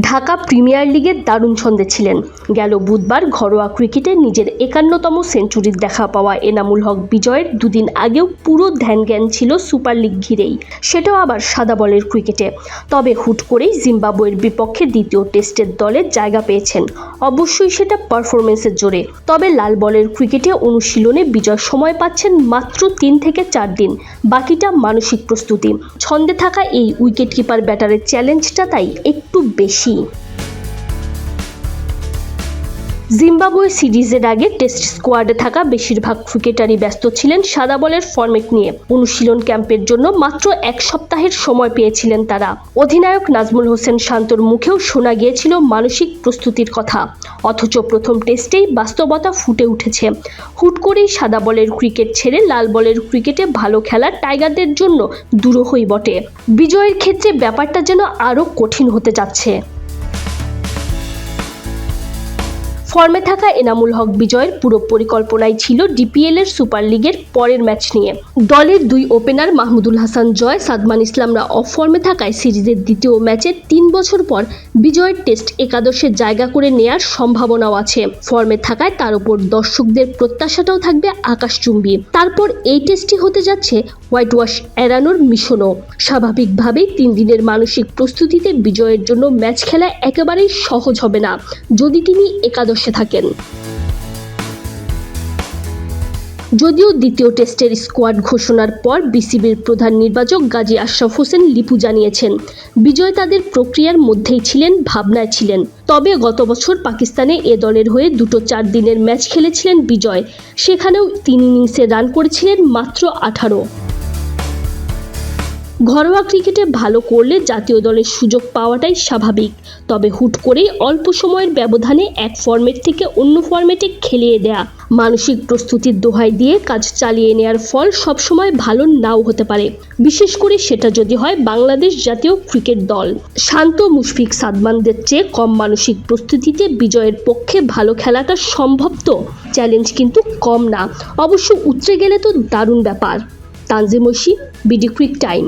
Dhaka premier লিগের দারুণ ছন্দে ছিলেন। গেল বুধবার ঘরোয়া ক্রিকেটে নিজের একান্নতম সেঞ্চুরির দেখা পাওয়া এনামুল হক বিজয়ের দুদিন আগেও পুরো ধ্যান জ্ঞান ছিল সুপার লিগ ঘিরেই। সেটাও আবার সাদা বলের ক্রিকেটে। তবে হুট করেই জিম্বাবুয়ের বিপক্ষে দ্বিতীয় টেস্টের দলে জায়গা পেয়েছেন। অবশ্যই সেটা পারফরমেন্সের জোরে। তবে লাল বলের ক্রিকেটে অনুশীলনে বিজয় সময় পাচ্ছেন মাত্র তিন থেকে চার দিন। বাকিটা মানসিক প্রস্তুতি। ছন্দে থাকা এই উইকেট কিপার ব্যাটারের চ্যালেঞ্জটা তাই একটু বেশি। 气。জিম্বাবুয়ে সিরিজের আগে টেস্ট স্কোয়াডে থাকা বেশিরভাগ ক্রিকেটারই ব্যস্ত ছিলেন সাদা বলের ফরম্যাট নিয়ে। অনুশীলন ক্যাম্পের জন্য মাত্র এক সপ্তাহের সময় পেয়েছিলেন তারা। অধিনায়ক নাজমুল হোসেন শান্তর মুখেও শোনা গিয়েছিল মানসিক প্রস্তুতির কথা। অথচ প্রথম টেস্টেই বাস্তবতা ফুটে উঠেছে। হুট করেই সাদা বলের ক্রিকেট ছেড়ে লাল বলের ক্রিকেটে ভালো খেলা টাইগারদের জন্য দূর দুরূহই বটে। বিজয়ের ক্ষেত্রে ব্যাপারটা যেন আরও কঠিন হতে যাচ্ছে। ফর্মে থাকা এনামুল হক বিজয়ের পুরো পরিকল্পনাই ছিল ডিপিএল এর সুপার লিগের পরের ম্যাচ নিয়ে। দলের দুই ওপেনার মাহমুদুল হাসান জয়, সাদমান ইসলামরা অফ ফর্মে থাকায় সিরিজের দ্বিতীয় ম্যাচে তিন বছর পর বিজয়ের টেস্ট একাদশে জায়গা করে নেয়ার সম্ভাবনাও আছে। ফর্মে থাকায় তার উপর দর্শকদের প্রত্যাশাটাও থাকবে আকাশচুম্বী। তারপর এই টেস্টটি হতে যাচ্ছে হোয়াইট ওয়াশ এড়ানোর মিশনও। স্বাভাবিকভাবেই তিন দিনের মানসিক প্রস্তুতিতে বিজয়ের জন্য ম্যাচ খেলা একেবারেই সহজ হবে না। যদি তিনি একাদশে থাকেন। যদিও দ্বিতীয় টেস্টের স্কোয়াড ঘোষণার পর বিসিবির প্রধান নির্বাচক গাজী আশরাফ হোসেন লিপু জানিয়েছেন, বিজয় তাদের প্রক্রিয়ার মধ্যেই ছিলেন, ভাবনায় ছিলেন। তবে গত বছর পাকিস্তানে এ দলের হয়ে দুটো চার দিনের ম্যাচ খেলেছিলেন বিজয়। সেখানেও তিন ইনিংসে রান করেছিলেন মাত্র আঠারো। ঘরোয়া ক্রিকেটে ভালো করলে জাতীয় দলের সুযোগ পাওয়াটাই স্বাভাবিক। তবে হুট করেই অল্প সময়ের ব্যবধানে এক ফরম্যাট থেকে অন্য ফরম্যাটে খেলিয়ে দেয়া মানসিক প্রস্তুতির দোহাই দিয়ে কাজ চালিয়ে নেয়ার ফল সবসময় ভালো নাও হতে পারে। বিশেষ করে সেটা যদি হয় বাংলাদেশ জাতীয় ক্রিকেট দল। শান্ত মুশফিক সাদমানদের চেয়ে কম মানসিক প্রস্তুতিতে বিজয়ের পক্ষে ভালো খেলাটা সম্ভব তো? চ্যালেঞ্জ কিন্তু কম না। অবশ্য উতরে গেলে তো দারুণ ব্যাপার। Tanzim Oishi BD cric time.